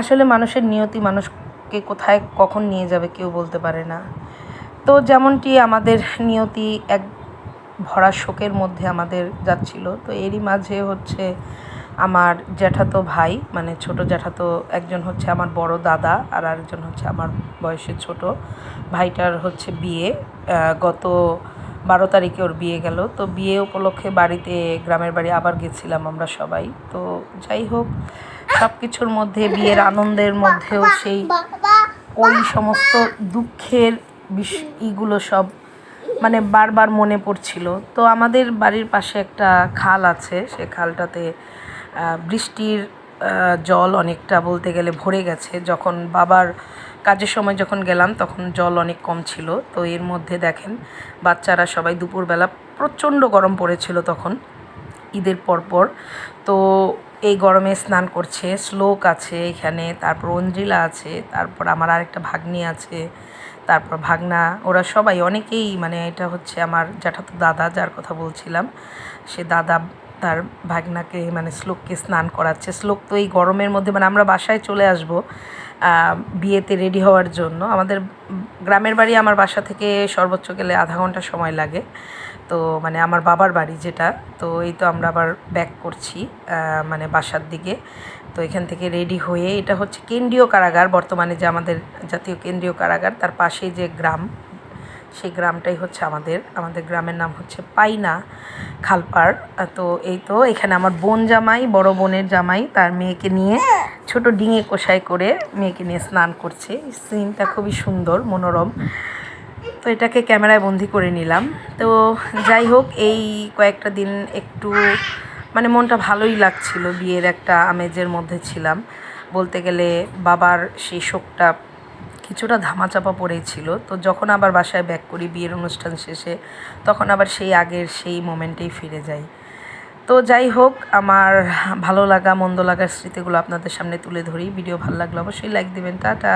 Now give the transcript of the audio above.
আসলে মানুষের নিয়তি মানুষকে কোথায় কখন নিয়ে যাবে কেউ বলতে পারে না। তো যেমনটি আমাদের নিয়তি এক ভরা শোকের মধ্যে আমাদের যাচ্ছিল, তো এরই মাঝে হচ্ছে আমার জ্যাঠাতো ভাই মানে ছোট জ্যাঠাতো একজন হচ্ছে আমার বড় দাদা আর আরেকজন হচ্ছে আমার বয়সের ছোট ভাইটার হচ্ছে বিয়ে গত বারো তারিখে ওর বিয়ে গেল। তো বিয়ে উপলক্ষে বাড়িতে, গ্রামের বাড়ি আবার গেছিলাম আমরা সবাই। তো যাই হোক সব কিছুর মধ্যে, বিয়ের আনন্দের মধ্যেও সেই ওই সমস্ত দুঃখের বিষ ইগুলো সব মানে বারবার মনে পড়ছিল। তো আমাদের বাড়ির পাশে একটা খাল আছে, সে খালটাতে বৃষ্টির জল অনেকটা বলতে গেলে ভরে গেছে। যখন বাবার কাজের সময় যখন গেলাম, তখন জল অনেক কম ছিল। তো এর মধ্যে দেখেন, বাচ্চারা সবাই দুপুরবেলা প্রচণ্ড গরম পড়েছিল তখন, ঈদের পরপর। তো এই গরমে স্নান করছে, শ্লোক আছে এখানে, তারপর অঞ্জিলা আছে, তারপর আমার আরেকটা ভাগ্নি আছে, তারপর ভাগনা, ওরা সবাই অনেকেই মানে এটা হচ্ছে আমার জ্যাঠাতো দাদা যার কথা বলছিলাম, সে দাদা তার ভাগনাকে মানে শ্লোককে স্নান করাচ্ছে। শ্লোক তো এই গরমের মধ্যে মানে আমরা বাসায় চলে আসব বিয়েতে রেডি হওয়ার জন্য। আমাদের গ্রামের বাড়ি আমার বাসা থেকে সর্বোচ্চ গেলে আধা ঘণ্টা সময় লাগে। তো মানে আমার বাবার বাড়ি যেটা, তো এই তো আমরা আবার ব্যাক করছি মানে বাসার দিকে। তো এখান থেকে রেডি হয়ে, এটা হচ্ছে কেন্দ্রীয় কারাগার। বর্তমানে যে আমাদের জাতীয় কেন্দ্রীয় কারাগার, তার পাশেই যে গ্রাম সেই গ্রামটাই হচ্ছে আমাদের। আমাদের গ্রামের নাম হচ্ছে পাইনা খালপাড় তো এই তো এখানে আমার বোন জামাই, বড় বোনের জামাই, তার মেয়েকে নিয়ে ছোট ডিঙে কোষাই করে মেয়েকে নিয়ে স্নান করছে। সিনটা খুবই সুন্দর, মনোরম। তো এটাকে ক্যামেরায় বন্দি করে নিলাম। তো যাই হোক, এই কয়েকটা দিন একটু মানে মনটা ভালোই লাগছিল, বিয়ের একটা আমেজের মধ্যে ছিলাম। বলতে গেলে বাবার সেই শোকটা কিছুটা ধামাচাপা পড়েছিল তো যখন আবার বাসায় ব্যাক করি, বিয়ের অনুষ্ঠান শেষে, তখন আবার সেই আগের সেই মোমেন্টেই ফিরে যাই। তো যাই হোক, আমার ভালো লাগা, মন্দ লাগার স্মৃতিগুলো আপনাদের সামনে তুলে ধরি। ভিডিও ভালো লাগলে অবশ্যই লাইক দেবেন। টাটা!